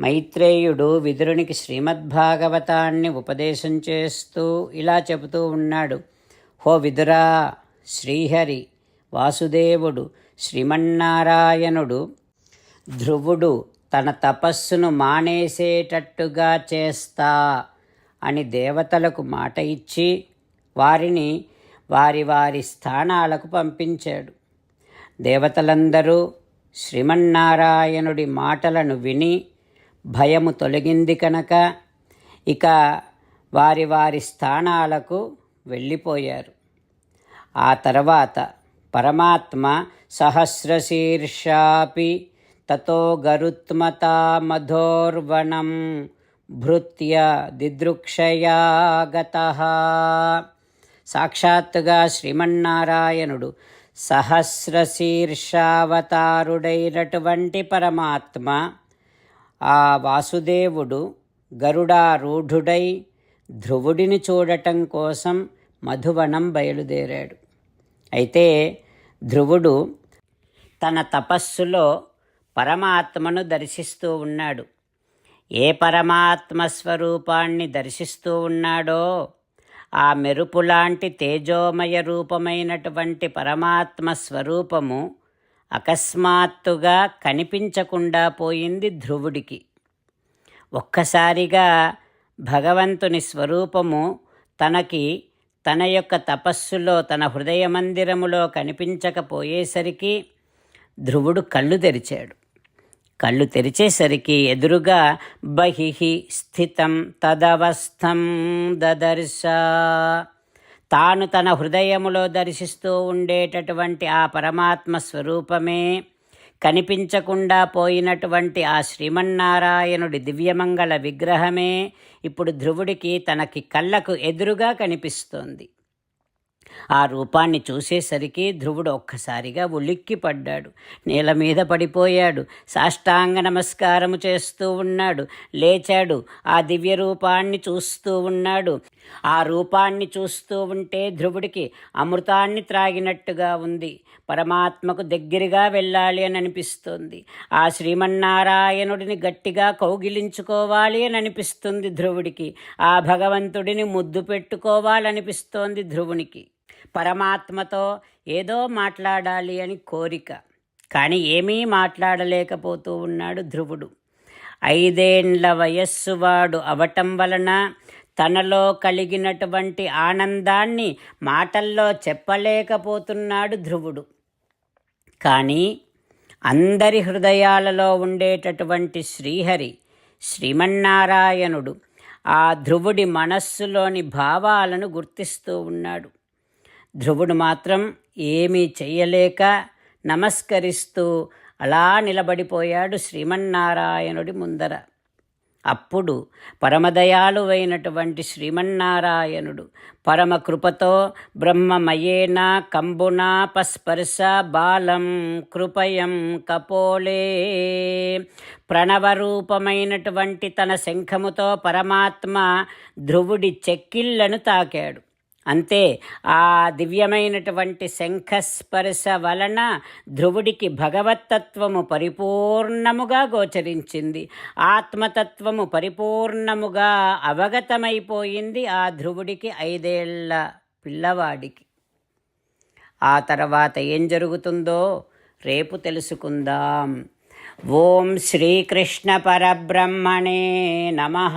మైత్రేయుడు విదురునికి శ్రీమద్భాగవతాన్ని ఉపదేశం చేస్తూ ఇలా చెబుతూ ఉన్నాడు. హో విదురా శ్రీహరి వాసుదేవుడు శ్రీమన్నారాయణుడు ధ్రువుడు తన తపస్సును మానేసేటట్టుగా చేస్తా అని దేవతలకు మాట ఇచ్చి వారిని వారి వారి స్థానాలకు పంపించాడు. దేవతలందరూ శ్రీమన్నారాయణుడి మాటలను విని భయము తొలగింది కనుక ఇక వారి వారి స్థానాలకు వెళ్ళిపోయారు. ఆ తర్వాత పరమాత్మ సహస్రశీర్షాపి తతో గరుత్మతా మధోర్వణం భృత్య దిదృక్షయాగత. సాక్షాత్తుగా శ్రీమన్నారాయణుడు సహస్రశీర్షావతారుడైనటువంటి పరమాత్మ ఆ వాసుదేవుడు గరుడారూఢుడై ధ్రువుడిని చూడటం కోసం మధువనం బయలుదేరాడు. అయితే ధ్రువుడు తన తపస్సులో పరమాత్మను దర్శిస్తూ ఉన్నాడు. ఏ పరమాత్మ స్వరూపాన్ని దర్శిస్తూ ఉన్నాడో ఆ మెరుపులాంటి తేజోమయ రూపమైనటువంటి పరమాత్మ స్వరూపము అకస్మాత్తుగా కనిపించకుండా పోయింది ధ్రువుడికి. ఒక్కసారిగా భగవంతుని స్వరూపము తనకి తన యొక్క తపస్సులో తన హృదయ మందిరములో కనిపించకపోయేసరికి ధ్రువుడు కళ్ళు తెరిచాడు. కళ్ళు తెరిచేసరికి ఎదురుగా బహిహి స్థితం తదవస్థం దదర్శ తాను తన హృదయములో దర్శిస్తూ ఉండేటటువంటి ఆ పరమాత్మ స్వరూపమే కనిపించకుండా పోయినటువంటి ఆ శ్రీమన్నారాయణుడి దివ్యమంగళ విగ్రహమే ఇప్పుడు ధ్రువుడికి తనకి కళ్ళకు ఎదురుగా కనిపిస్తోంది. ఆ రూపాన్ని చూసేసరికి ధ్రువుడు ఒక్కసారిగా ఉలిక్కి పడ్డాడు. నేల మీద పడిపోయాడు. సాష్టాంగ నమస్కారము చేస్తూ ఉన్నాడు. లేచాడు. ఆ దివ్య రూపాన్ని చూస్తూ ఉన్నాడు. ఆ రూపాన్ని చూస్తూ ఉంటే ధ్రువుడికి అమృతాన్ని త్రాగినట్టుగా ఉంది. పరమాత్మకు దగ్గరగా వెళ్ళాలి అని అనిపిస్తుంది. ఆ శ్రీమన్నారాయణుడిని గట్టిగా కౌగిలించుకోవాలి అని అనిపిస్తుంది ధ్రువుడికి. ఆ భగవంతుడిని ముద్దు పెట్టుకోవాలనిపిస్తోంది ధ్రువునికి. పరమాత్మతో ఏదో మాట్లాడాలి అని కోరిక. కానీ ఏమీ మాట్లాడలేకపోతూ ఉన్నాడు ధ్రువుడు. ఐదేండ్ల వయస్సు వాడు అవటం వలన తనలో కలిగినటువంటి ఆనందాన్ని మాటల్లో చెప్పలేకపోతున్నాడు ధ్రువుడు. కానీ అందరి హృదయాలలో ఉండేటటువంటి శ్రీహరి శ్రీమన్నారాయణుడు ఆ ధ్రువుడి మనస్సులోని భావాలను గుర్తిస్తూ ఉన్నాడు. ధ్రువుడు మాత్రం ఏమీ చెయ్యలేక నమస్కరిస్తూ అలా నిలబడిపోయాడు శ్రీమన్నారాయణుడి ముందర. అప్పుడు పరమదయాలువైనటువంటి శ్రీమన్నారాయణుడు పరమకృపతో బ్రహ్మమయేన కంబునాపస్పర్శ బాలం కృపయం కపోలే. ప్రణవరూపమైనటువంటి తన శంఖముతో పరమాత్మ ధ్రువుడి చెక్కిళ్ళను తాకాడు. అంతే ఆ దివ్యమైనటువంటి శంఖస్పర్శ వలన ధ్రువుడికి భగవత్తత్వము పరిపూర్ణముగా గోచరించింది. ఆత్మతత్వము పరిపూర్ణముగా అవగతమైపోయింది ఆ ధ్రువుడికి ఐదేళ్ళ పిల్లవాడికి. ఆ తర్వాత ఏం జరుగుతుందో రేపు తెలుసుకుందాం. ఓం శ్రీకృష్ణ పరబ్రహ్మణే నమః.